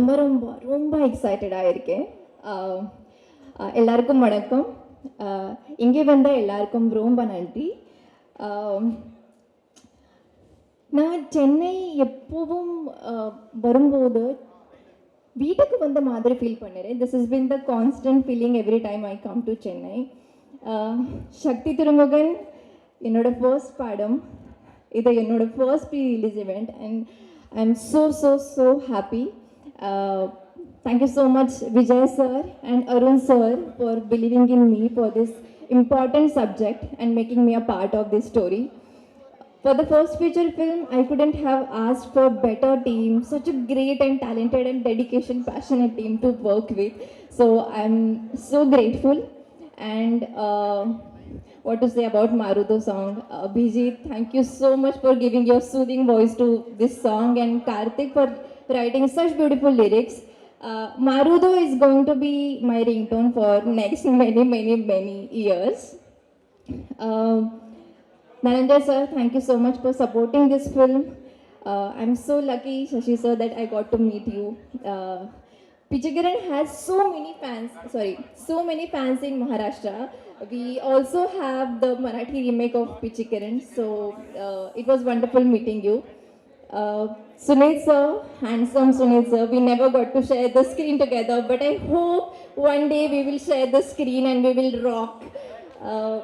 ரொம்ப ரொம்ப ரொம்ப எக்ஸைட்டடாக இருக்கேன் எல்லாருக்கும் வணக்கம். இங்கே வந்த எல்லாருக்கும் ரொம்ப நன்றி. நான் சென்னை எப்பவும் வரும்போது வீட்டுக்கு வந்த மாதிரி ஃபீல் பண்ணுறேன். This is been the constant feeling every time I come to Chennai Sakthi Thirumugan என்னோட ஃபர்ஸ்ட் படம். இது என்னோட first pre release event and I am so so so happy Uh, thank you so much, Vijay sir and Arun sir, for believing in me for this important subject and making me a part of this story. For the first feature film, I couldn't have asked for better team, such a great and talented and dedication, passionate team to work with. So I'm so grateful. And uh, what to say about Maruto song. Uh, thank you so much for giving your soothing voice to this song and Karthik for writing such beautiful lyrics. Uh, Maruto is going to be my ringtone for next many, many, many years. Narendra sir, thank you so much for supporting this film. Uh, I'm so lucky, Shashi sir, that I got to meet you. Uh, has so many fans, sorry, so many fans in Maharashtra. We also have the Marathi remake of Pichigaran, so uh, it was wonderful meeting you. Uh, Sunil sir, handsome Sunil sir, we never got to share the screen together, but I hope one day we will share the screen and we will rock. Uh,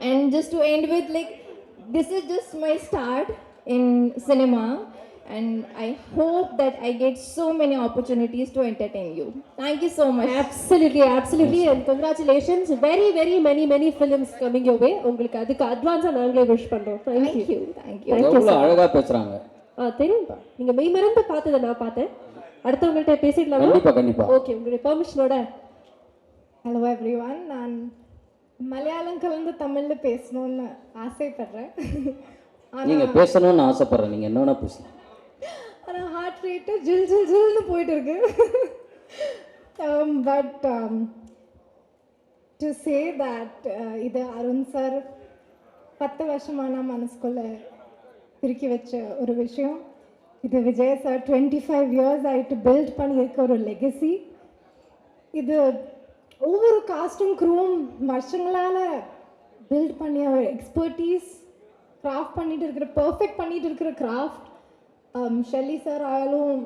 and just to end with like this is just my start in cinema and i hope that i get so many opportunities to entertain you thank you so much absolutely absolutely and congratulations very very many many films coming your way உங்களுக்கு அதுக்கு அட்வான்ஸா நாங்களே wish பண்றோம் thank thank you you thank you Thank you, எவ்வளோ sir. அழகா பேசுறாங்க ஆ தெரியும்பா நீங்க மெய் மறந்து பார்த்ததை நான் பார்த்தேன் அடுத்தவங்கள்ட்ட பேசிடலாமா கண்டிப்பா கண்டிப்பா ஓகே உங்களுடைய பெர்மிஷனோட ஹலோ எவ்ரிவான் நான் மலையாளம் கலந்து தமிழில் பேசணும்னு ஆசைப்படுறேன் நீங்க பேசணும்னு ஆசைப்படுறேன் நீங்க என்ன வேணா பேசலாம் ஆனால் ஹார்ட் ரேட்டு ஜில் ஜில் ஜில்னு போயிட்டு இருக்கு but um, to say um, that uh, இது அருண் சார் பத்து வருஷமாக நான் மனசுக்குள்ளே திருக்கி வச்ச ஒரு விஷயம். இது Vijay sir twenty five years ஆகிட்டு பில்ட் பண்ணியிருக்க ஒரு லெகசி இது ஒவ்வொரு காஸ்டும் க்ரூவும் வருஷங்களால் பில்ட் பண்ணிய ஒரு எக்ஸ்பர்டீஸ் கிராஃப்ட் பண்ணிட்டு இருக்கிற பர்ஃபெக்ட் பண்ணிட்டு இருக்கிற craft Shelley sir ஆயாலும்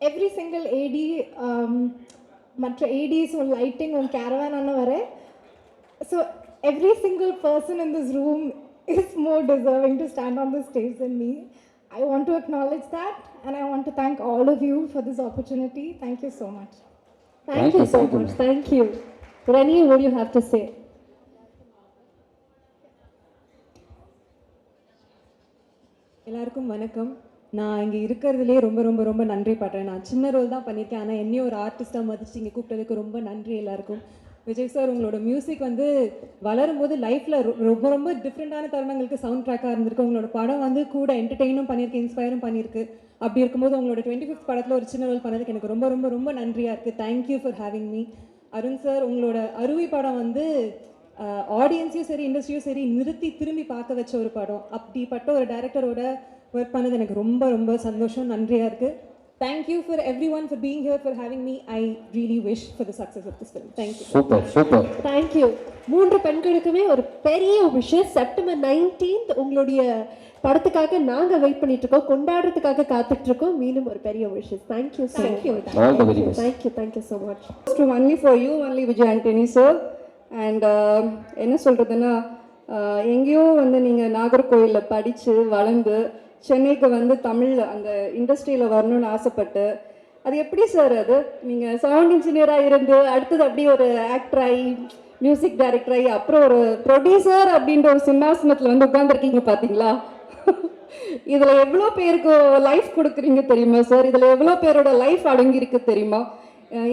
every single ஏடி மற்ற ஏடிஸ் உன் லைட்டிங் உன் கேரவான் அண்ணன் வர so every single person in this room is more deserving to stand on the stage in me I want to acknowledge that and I want to thank all of you for this opportunity thank you so much thank Thank you you, so thank you. much thank you Rani what do you have to say எல்லாருக்கும் வணக்கம் நான் இங்கே இருக்கிறதுலே ரொம்ப ரொம்ப ரொம்ப நன்றி படுறேன் நான் சின்ன ரோல் தான் பண்ணியிருக்கேன். ஆனால் என்னையும் ஒரு ஆர்டிஸ்ட்டாக மதிச்சு இங்கே கூப்பிட்டதுக்கு ரொம்ப நன்றி எல்லாருக்கும். விஜய் சார் உங்களோட மியூசிக் வந்து வளரும் போது லைஃப்பில் ரொம்ப ரொம்ப டிஃப்ரெண்ட்டான தருணங்களுக்கு சவுண்ட் ட்ராக்காக இருந்திருக்கு. உங்களோட படம் வந்து கூட என்டர்டெயினும் பண்ணியிருக்கு இன்ஸ்பயரும் பண்ணியிருக்கு. அப்படி இருக்கும்போது உங்களோட டுவெண்ட்டி ஃபிஃப்த் படத்தில் ஒரு சின்ன ரோல் பண்ணதுக்கு எனக்கு ரொம்ப ரொம்ப ரொம்ப நன்றியாக இருக்குது thank you for having me Arun sir உங்களோட அருவி படம் வந்து ஆடியன்ஸையும் சரி இண்டஸ்ட்ரியும் சரி நிறுத்தி திரும்பி பார்க்க வச்ச ஒரு படம். அப்படிப்பட்ட ஒரு டேரக்டரோட ஒர்க் பண்ணது எனக்கு ரொம்ப ரொம்ப சந்தோஷம் நன்றியாக இருக்குது thank you for everyone for being here for having me I really wish for the success of this film thank you super super thank you. மூன்று பெண்களுக்குமே ஒரு பெரிய விஷயம் செப்டம்பர் நைன்டீன்த் உங்களுடைய படத்துக்காக நாங்க வெயிட் பண்ணிட்டு இருக்கோம். கொண்டாடுறதுக்காக காத்துட்டு இருக்கோம். மீண்டும் ஒரு பெரிய விஷயம் thank you thank you thank you thank you so much to only for you only Vijay Antony sir and என்ன சொல்கிறதுன்னா எங்கேயோ வந்து நீங்கள் நாகர்கோயிலில் படித்து வளர்ந்து சென்னைக்கு வந்து தமிழ் அந்த இண்டஸ்ட்ரியில் வரணும்னு ஆசைப்பட்டு அது எப்படி சார் அது? நீங்கள் சவுண்ட் இன்ஜினியராக இருந்து அடுத்தது அப்படியே ஒரு ஆக்டர் ஆகி மியூசிக் டைரக்டர் ஆகி அப்புறம் ஒரு ப்ரொடியூசர் அப்படின்ற ஒரு சிம்மாசனத்தில் வந்து உட்காந்துருக்கீங்க பார்த்தீங்களா இதில் எவ்வளோ பேருக்கு லைஃப் கொடுக்குறீங்க தெரியுமா சார் இதில் எவ்வளோ பேரோட லைஃப் அடங்கியிருக்கு தெரியுமா?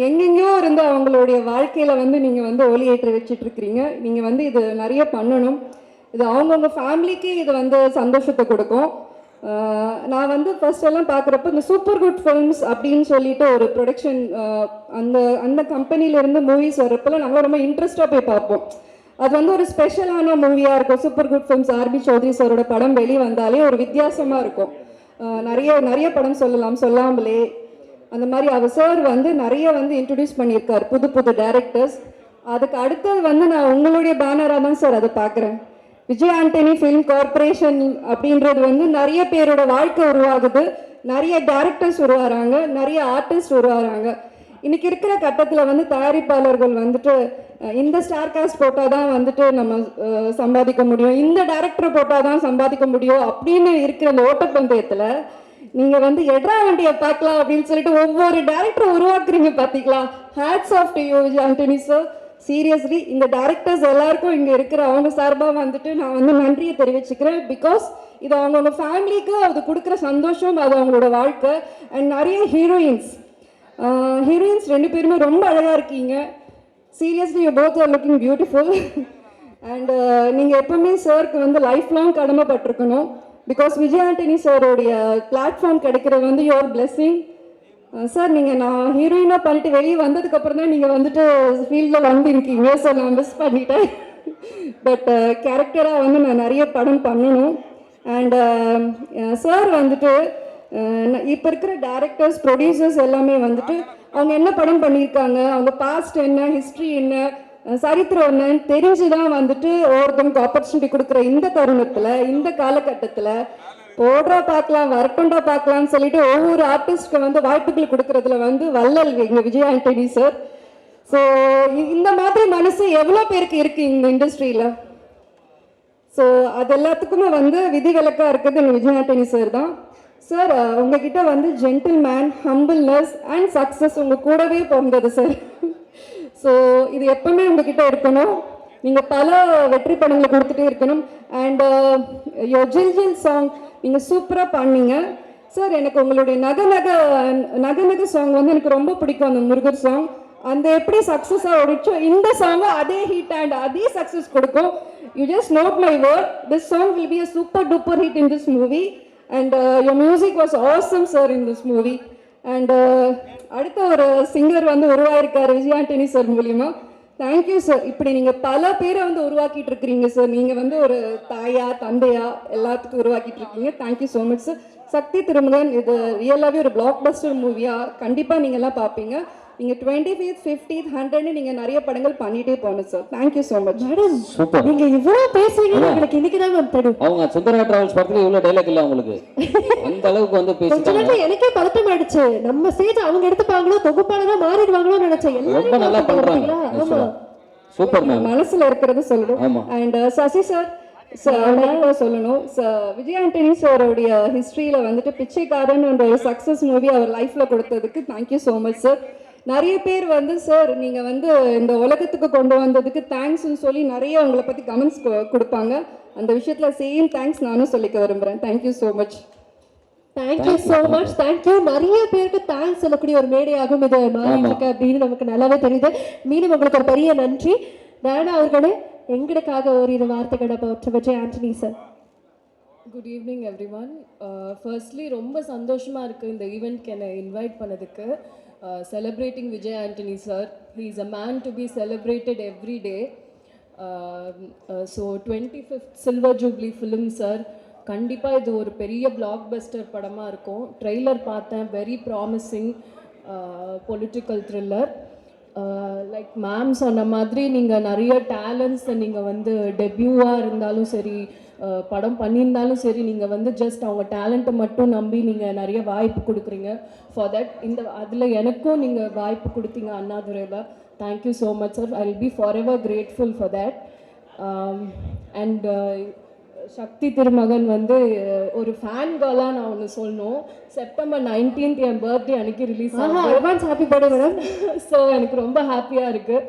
எங்கெங்கேயோ இருந்து அவங்களுடைய வாழ்க்கையில் வந்து நீங்கள் வந்து ஒளியேற்றி வச்சிட்டு இருக்கிறீங்க நீங்கள் வந்து இது நிறைய பண்ணணும். இது அவங்கவுங்க ஃபேமிலிக்கு இது வந்து சந்தோஷத்தை கொடுக்கும். நான் வந்து ஃபர்ஸ்ட் எல்லாம் பார்க்குறப்ப இந்த சூப்பர் குட் ஃபிலிம்ஸ் அப்படின்னு சொல்லிட்டு ஒரு ப்ரொடக்ஷன் அந்த அந்த கம்பெனிலேருந்து மூவிஸ் வரப்பெல்லாம் நாங்கள் ரொம்ப இன்ட்ரெஸ்டாக போய் பார்ப்போம். அது வந்து ஒரு ஸ்பெஷலான மூவியாக இருக்கும். Super good films RB Choudhary சாரோட படம் வெளியே வந்தாலே ஒரு வித்தியாசமாக இருக்கும். நிறைய நிறைய படம் சொல்லலாம். சொல்லாமலே. அந்த மாதிரி அவர் சார் வந்து நிறைய வந்து இன்ட்ரடியூஸ் பண்ணியிருக்கார். புது புது டேரக்டர்ஸ் அதுக்கு அடுத்தது வந்து நான் உங்களுடைய பேனராக தான் சார் அதை பார்க்குறேன். விஜய் ஆண்டனி ஃபிலிம் கார்ப்பரேஷன் அப்படின்றது வந்து நிறைய பேரோட வாழ்க்கை உருவாகுது. நிறைய டேரக்டர்ஸ் உருவாகிறாங்க நிறைய ஆர்டிஸ்ட் உருவாகிறாங்க இன்றைக்கி இருக்கிற கட்டத்தில் வந்து தயாரிப்பாளர்கள் வந்துட்டு இந்த ஸ்டார் காஸ்ட் போட்டால் தான் வந்துட்டு நம்ம சம்பாதிக்க முடியும். இந்த டேரக்டர் போட்டால் தான் சம்பாதிக்க முடியும் அப்படின்னு இருக்கிற அந்த ஓட்டப்பந்தயத்தில் நீங்கள் வந்து எட்ரா வண்டியை பார்க்கலாம் அப்படின்னு சொல்லிட்டு ஒவ்வொரு டேரக்டரை உருவாக்குறீங்க பார்த்தீங்களா hats off to you Antony sir seriously இந்த டேரக்டர்ஸ் எல்லாருக்கும் இங்கே இருக்கிற அவங்க சார்பாக வந்துட்டு நான் வந்து நன்றியை தெரிவிச்சுக்கிறேன். பிகாஸ் இது அவங்கவுங்க ஃபேமிலிக்கு அது கொடுக்குற சந்தோஷம் அது அவங்களோட வாழ்க்கை. அண்ட் நிறைய ஹீரோயின்ஸ் ஹீரோயின்ஸ் ரெண்டு பேருமே ரொம்ப அழகாக இருக்கீங்க. Seriously you both are looking beautiful and நீங்கள் எப்பவுமே சாருக்கு வந்து லைஃப் லாங் கடமைப்பட்டிருக்கணும். பிகாஸ் விஜய் ஆண்டனி சாரோடைய பிளாட்ஃபார்ம் கிடைக்கிறது வந்து யுவர் பிளெஸ்ஸிங் சார் நீங்கள் நான் ஹீரோயினாக பண்ணிட்டு வெளியே வந்ததுக்கப்புறம் தான் நீங்கள் வந்துட்டு ஃபீல்டில் வந்துருக்கீங்க. ஸோ நான் மிஸ் பண்ணிட்டேன். பட் கேரக்டராக வந்து நான் நிறைய படம் பண்ணணும். அண்ட் சார் வந்துட்டு இப்போ இருக்கிற டேரக்டர்ஸ் ப்ரொடியூசர்ஸ் எல்லாமே வந்துட்டு அவங்க என்ன படம் பண்ணியிருக்காங்க? அவங்க பாஸ்ட் என்ன? ஹிஸ்ட்ரி என்ன? சரித்திரம் என்னன்னு தெரிஞ்சு தான் வந்துட்டு ஒவ்வொருத்தவங்களுக்கு ஆப்பர்ச்சுனிட்டி கொடுக்குற இந்த தருணத்தில் இந்த காலகட்டத்தில் போடுறா பார்க்கலாம் வரட்டும்டா பார்க்கலாம்னு சொல்லிட்டு ஒவ்வொரு ஆர்டிஸ்ட்க்கு வந்து வாய்ப்புகள் கொடுக்கறதுல வந்து வல்லல் எங்கள் விஜய் ஆண்டனி சார் ஸோ இந்த மாதிரி மனசு எவ்வளோ பேருக்கு இருக்கு இந்த இண்டஸ்ட்ரியில் ஸோ அது எல்லாத்துக்குமே வந்து விதிவிலக்காக இருக்கிறது எங்கள் விஜய் ஆண்டனி சார் தான். சார் உங்ககிட்ட வந்து ஜென்டில்மேன் ஹம்பிள்னஸ் அண்ட் சக்ஸஸ் உங்கள் கூடவே பிறந்தது சார் ஸோ இது எப்பவுமே உங்ககிட்ட இருக்கணும். நீங்கள் பல வெற்றி படங்களை கொடுத்துட்டே இருக்கணும். அண்ட் யோ ஜில் ஜில் சாங் நீங்கள் சூப்பராக பண்ணீங்க. சார் எனக்கு உங்களுடைய நகநக நகநக சாங் வந்து எனக்கு ரொம்ப பிடிக்கும் அந்த முருகர் சாங் அந்த எப்படி சக்ஸஸாக ஓடிச்சோ இந்த சாங் அதே ஹிட் அண்ட் அதே சக்ஸஸ் கொடுக்கும். You just note my word this song will be a super duper hit in this movie and your music was awesome sir in this movie and அடுத்த ஒரு singer வந்து உருவாயிருக்காரு Vijay Antony sir மூலியமாக thank you sir இப்படி நீங்கள் பல பேரை வந்து உருவாக்கிட்டு இருக்கிறீங்க சார் நீங்கள் வந்து ஒரு தாயா தந்தையா எல்லாத்துக்கும் உருவாக்கிட்டு இருக்கீங்க thank you so much sir Sakthi Thirumugan இது ரியலாகவே ஒரு பிளாக் பஸ்டர் மூவியாக கண்டிப்பாக நீங்கள்லாம் பார்ப்பீங்க நீங்கள் டுவெண்ட்டி ஃபிஃப்த் ஃபிஃப்டீத் ஹண்ட்ரட்னு நீங்கள் நிறைய படங்கள் பண்ணிகிட்டே போகணும் sir thank you so much madam super நீங்க இவ்வளவு பேசுறீங்கன்னு எங்களுக்கு இன்னைக்கு தான் மேம் தெரியும் அவங்க சுந்தரா டிராவல்ஸ் படத்துல இவ்வளோ டைலாக் இல்லை அவங்களுக்கு. அந்த அளவுக்கு வந்து பேசிட்டாங்க. எனக்கே பதட்டம் ஆயிடுச்சு. நம்ம ஸ்டேஜ் அவங்க எடுத்துப்பாங்களோ தொகுப்பாளரா மாறிடுவாங்களோ நினைச்சேன். ரொம்ப நல்லா? ஆமா. சூப்பர் மேம் மனசுல இருக்கிறது சொல்லணும். ஆமா. அண்ட் சசி சார் சொல்லணும். விஜய் ஆண்டனி சாரோடைய ஹிஸ்ட்ரியில வந்துட்டு பிச்சைக்காரன் ஒரு சக்ஸஸ் மூவி அவர் லைஃப்ல கொடுத்ததுக்கு தேங்க்யூ ஸோ மச் சார் நிறைய பேர் வந்து சார் நீங்க வந்து இந்த உலகத்துக்கு கொண்டு வந்ததுக்கு தேங்க்ஸ்னு சொல்லி நிறைய உங்களை பத்தி கமெண்ட்ஸ் கொடுப்பாங்க. அந்த விஷயத்துல சேம் தேங்க்ஸ் நானும் சொல்லிக்க விரும்புறேன். Thank you so much thank you so much thank you நிறைய பேருக்கு தேங்க்ஸ் சொல்லக்கூடிய ஒரு மேடையாகும் இது. மாறிட்டு அப்படின்னு நமக்கு நல்லாவே தெரியுது. மீண்டும் உங்களுக்கு ஒரு பெரிய நன்றி. ராணா அவர்களே எங்களுக்காக ஓரிரு வார்த்தைகளை பற்றி Antony sir. Good evening everyone firstly ரொம்ப சந்தோஷமாக இருக்குது இந்த ஈவெண்ட்க்கு என்னை இன்வைட் பண்ணதுக்கு. Uh, celebrating Vijay Antony sir he is a man to be celebrated every day so twenty fifth silver jubilee film sir கண்டிப்பாக இது ஒரு பெரிய பிளாக் பஸ்டர் படமாக இருக்கும். ட்ரெய்லர் பார்த்தேன். Very promising political thriller Uh, like ma'am சொன்ன மாதிரி நீங்கள் நிறைய டேலண்ட்ஸை நீங்கள் வந்து டெபியூவாக இருந்தாலும் சரி uh, படம் பண்ணியிருந்தாலும் சரி நீங்கள் வந்து ஜஸ்ட் அவங்க டேலண்ட்டை மட்டும் நம்பி நீங்கள் நிறைய வாய்ப்பு கொடுக்குறீங்க. ஃபார் தட் இந்த அதில் எனக்கும் நீங்கள் வாய்ப்பு கொடுத்தீங்க அண்ணாதுரையில் thank you so much sir I will be forever grateful for that and Sakthi Thirumagan வந்து ஒரு ஃபேன் கேர்லாக நான் ஒன்று சொல்லணும். செப்டம்பர் நைன்டீன்த் என் பர்த்டே அன்னைக்கு ரிலீஸ் ஆகும் advance happy birthday madam so எனக்கு ரொம்ப ஹாப்பியாக இருக்குது